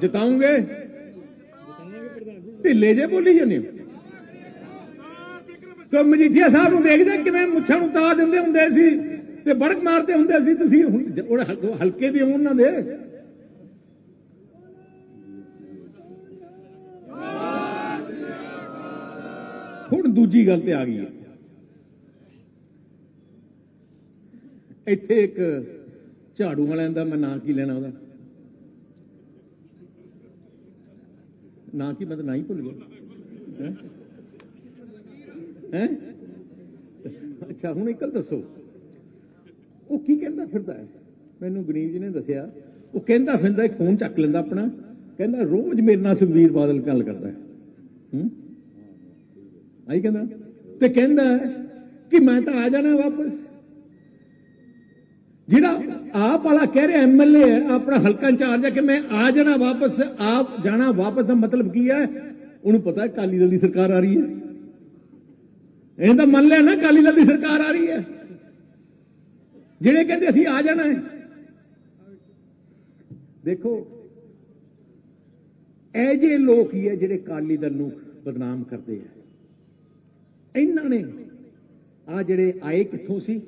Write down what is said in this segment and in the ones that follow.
ਜਿਤਾਉਂਗੇ? ਢਿੱਲੇ ਜੇ ਬੋਲੀ ਜਾਂਦੇ ਹੋ। ਮਜੀਠੀਆ ਸਾਹਿਬ ਨੂੰ ਦੇਖਦੇ ਕਿਵੇਂ ਮੁੱਛਾਂ ਨੂੰ ਤਾ ਦਿੰਦੇ ਹੁੰਦੇ ਸੀ ਤੇ ਬੜਕ ਮਾਰਦੇ ਹੁੰਦੇ ਸੀ। ਤੁਸੀਂ ਹੁਣ ਹਲਕੇ ਦੇ ਉਹਨਾਂ ਦੇ। ਹੁਣ ਦੂਜੀ ਗੱਲ ਤੇ ਆ ਗਈ ਹੈ। ਇੱਥੇ ਇੱਕ ਝਾੜੂ ਵਾਲਿਆਂ ਦਾ ਮੈਂ ਨਾਂ ਕੀ ਲੈਣਾ ਉਹਦਾ? ਨਾ ਕੀ ਮੈਂ ਤਾਂ ਨਾ ਹੀ ਭੁੱਲ ਗਿਆ। ਹੈ? ਅੱਛਾ, ਹੁਣ ਇੱਕ ਗੱਲ ਦੱਸੋ। ਉਹ ਕੀ ਕਹਿੰਦਾ ਫਿਰਦਾ ਹੈ? ਮੈਨੂੰ ਗਨੀਵ ਜੀ ਨੇ ਦੱਸਿਆ, ਉਹ ਕਹਿੰਦਾ ਫਿਰਦਾ ਇੱਕ ਫੋਨ ਚੱਕ ਲੈਂਦਾ ਆਪਣਾ। ਕਹਿੰਦਾ, ਰੋਜ਼ ਮੇਰੇ ਨਾਲ ਸੁਖਬੀਰ ਬਾਦਲ ਗੱਲ ਕਰਦਾ ਹੈ। ਹੂੰ? ਆਈ ਕਹਿੰਦਾ। ਤੇ ਕਹਿੰਦਾ ਕਿ ਮੈਂ ਤਾਂ ਆ ਜਾਣਾ ਵਾਪਸ। ਜਿਹੜਾ ਆਪ ਵਾਲਾ ਕਹਿ ਰਿਹਾ ਐਮਐਲਏ ਹੈ, ਆਪਣਾ ਹਲਕਾ ਇੰਚਾਰਜ ਹੈ ਕਿ ਮੈਂ ਆ ਜਾਣਾ ਵਾਪਸ, ਆਪ ਜਾਣਾ ਵਾਪਸ ਦਾ ਮਤਲਬ ਕੀ ਹੈ? ਉਹਨੂੰ ਪਤਾ ਹੈ ਕਾਲੀ ਦਲ ਦੀ ਸਰਕਾਰ ਆ ਰਹੀ ਹੈ। ਇਹ ਤਾਂ ਮੰਨ ਲਿਆ ਨਾ ਕਾਲੀ ਦਲ ਦੀ ਸਰਕਾਰ ਆ ਰਹੀ ਹੈ। ਜਿਹੜੇ ਕਹਿੰਦੇ ਅਸੀਂ ਆ ਜਾਣਾ ਹੈ। ਦੇਖੋ, ਇਹ ਜੇ ਲੋਕ ਹੀ ਹੈ ਜਿਹੜੇ ਕਾਲੀ ਦਲ ਨੂੰ ਬਦਨਾਮ ਕਰਦੇ ਆ। ਇਹਨਾਂ ਨੇ ਆ ਜਿਹੜੇ ਆਏ ਕਿੱਥੋਂ ਸੀ?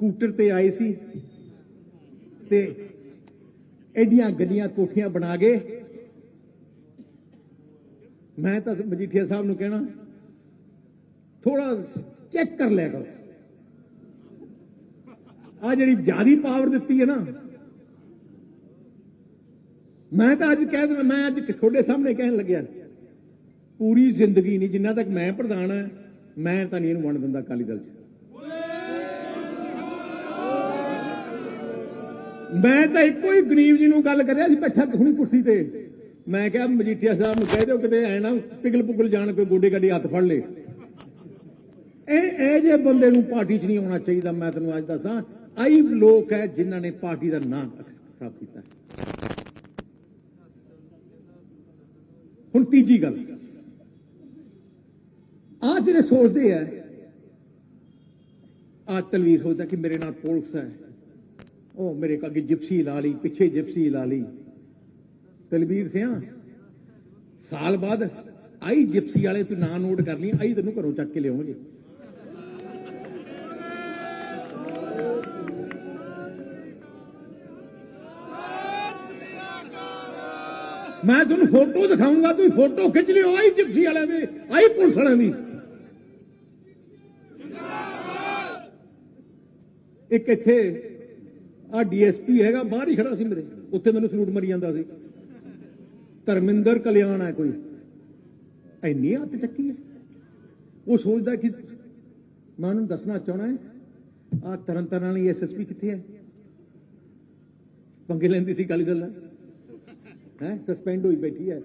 ਸਕੂਟਰ ਤੇ ਆਏ ਸੀ ਤੇ ਐਡੀਆਂ ਗੱਡੀਆਂ ਕੋਠੀਆਂ ਬਣਾ ਗਏ। ਮੈਂ ਤਾਂ ਮਜੀਠੀਆ ਸਾਹਿਬ ਨੂੰ ਕਹਿਣਾ ਥੋੜਾ ਚੈੱਕ ਕਰ ਲਿਆ ਕਰੋ। ਆ ਜਿਹੜੀ ਜਿਆਦੀ ਪਾਵਰ ਦਿੱਤੀ ਹੈ ਨਾ, ਮੈਂ ਤਾਂ ਅੱਜ ਕਹਿ ਦਿੰਦਾ, ਮੈਂ ਅੱਜ ਤੁਹਾਡੇ ਸਾਹਮਣੇ ਕਹਿਣ ਲੱਗਿਆ, ਪੂਰੀ ਜ਼ਿੰਦਗੀ ਨਹੀਂ, ਜਿੰਨਾ ਤੱਕ ਮੈਂ ਪ੍ਰਧਾਨ ਹਾਂ, ਮੈਂ ਤਾਂ ਨਹੀਂ ਇਹਨੂੰ ਵੰਡ ਦਿੰਦਾ ਅਕਾਲੀ ਦਲ 'ਚ। ਮੈਂ ਤਾਂ ਇੱਕੋ ਹੀ ਗਰੀਬ ਜੀ ਨੂੰ ਗੱਲ ਕਰਿਆ ਸੀ, ਬੈਠਾ ਹੁਣੀ ਕੁਰਸੀ ਤੇ। ਮੈਂ ਕਿਹਾ, ਮਜੀਠੀਆ ਸਾਹਿਬ ਨੂੰ ਕਹਿ ਦਿਓ ਕਿਤੇ ਐ ਨਾ ਪਿਗਲ ਪੁਗਲ ਜਾਣ ਕੋਈ ਗੋਡੇ ਗੱਡੀ ਹੱਥ ਫੜ ਲੇ। ਇਹ ਇਹ ਜੇ ਬੰਦੇ ਨੂੰ ਪਾਰਟੀ 'ਚ ਨਹੀਂ ਆਉਣਾ ਚਾਹੀਦਾ, ਮੈਂ ਤੈਨੂੰ ਅੱਜ ਦੱਸਾਂ। ਆਈ ਲੋਕ ਹੈ ਜਿਨ੍ਹਾਂ ਨੇ ਪਾਰਟੀ ਦਾ ਨਾਂ ਖਰਾਬ ਕੀਤਾ। ਹੁਣ ਤੀਜੀ ਗੱਲ। ਆ ਜਿਹੜੇ ਸੋਚਦੇ ਆ ਆ ਤਲਵੀਰ ਹੋਦਾ ਕਿ ਮੇਰੇ ਨਾਲ ਪੁਲਿਸ ਹੈ। ਉਹ ਮੇਰੇ ਕੋ ਅੱਗੇ ਜਿਪਸੀ ਲਾ ਲਈ, ਪਿੱਛੇ ਜਿਪਸੀ ਲਾ ਲਈ। ਤਲਬੀਰ ਸਿਆ, ਸਾਲ ਬਾਅਦ ਆਈ ਜਿਪਸੀ ਵਾਲੇ, ਤੂੰ ਨਾਂ ਨੋਟ ਕਰ ਲਈ, ਆਈ ਤੈਨੂੰ ਘਰੋਂ ਚੱਕ ਕੇ ਲਿਆਉਣਗੇ। ਮੈਂ ਤੁਹਾਨੂੰ ਫੋਟੋ ਦਿਖਾਉਂਗਾ ਤੁਸੀਂ ਫੋਟੋ ਖਿੱਚ ਲਿਓ, ਆਈ ਜਿਪਸੀ ਵਾਲਿਆਂ ਦੇ, ਆਈ ਪੁਲਿਸ ਵਾਲਿਆਂ ਦੀ। ਇੱਕ ਇੱਥੇ ਆ ਡੀਐਸਪੀ ਹੈਗਾ, ਬਾਹਰ ਹੀ ਖੜਾ ਸੀ ਮੇਰੇ। ਉੱਥੇ ਮੈਨੂੰ ਸਲੂਟ ਮਰੀ ਜਾਂਦਾ ਸੀ। ਧਰਮਿੰਦਰ ਕਲਿਆਣ ਹੈ ਕੋਈ। ਐਨੀ ਹੱਥ ਚੱਕੀ ਹੈ। ਉਹ ਸੋਚਦਾ ਕਿ ਮੈਂ ਉਹਨੂੰ ਦੱਸਣਾ ਚਾਹਣਾ ਹੈ ਆ ਤਰਨ ਤਾਰਨ ਵਾਲੀ ਐਸਐਸਪੀ ਕਿੱਥੇ ਹੈ? ਪੰਗੇ ਲੈਂਦੀ ਸੀ ਕਾਲੀ ਦਲ ਨਾਲ ਹੈ ਸਸਪੈਂਡ ਹੋਈ ਬੈਠੀ ਹੈ।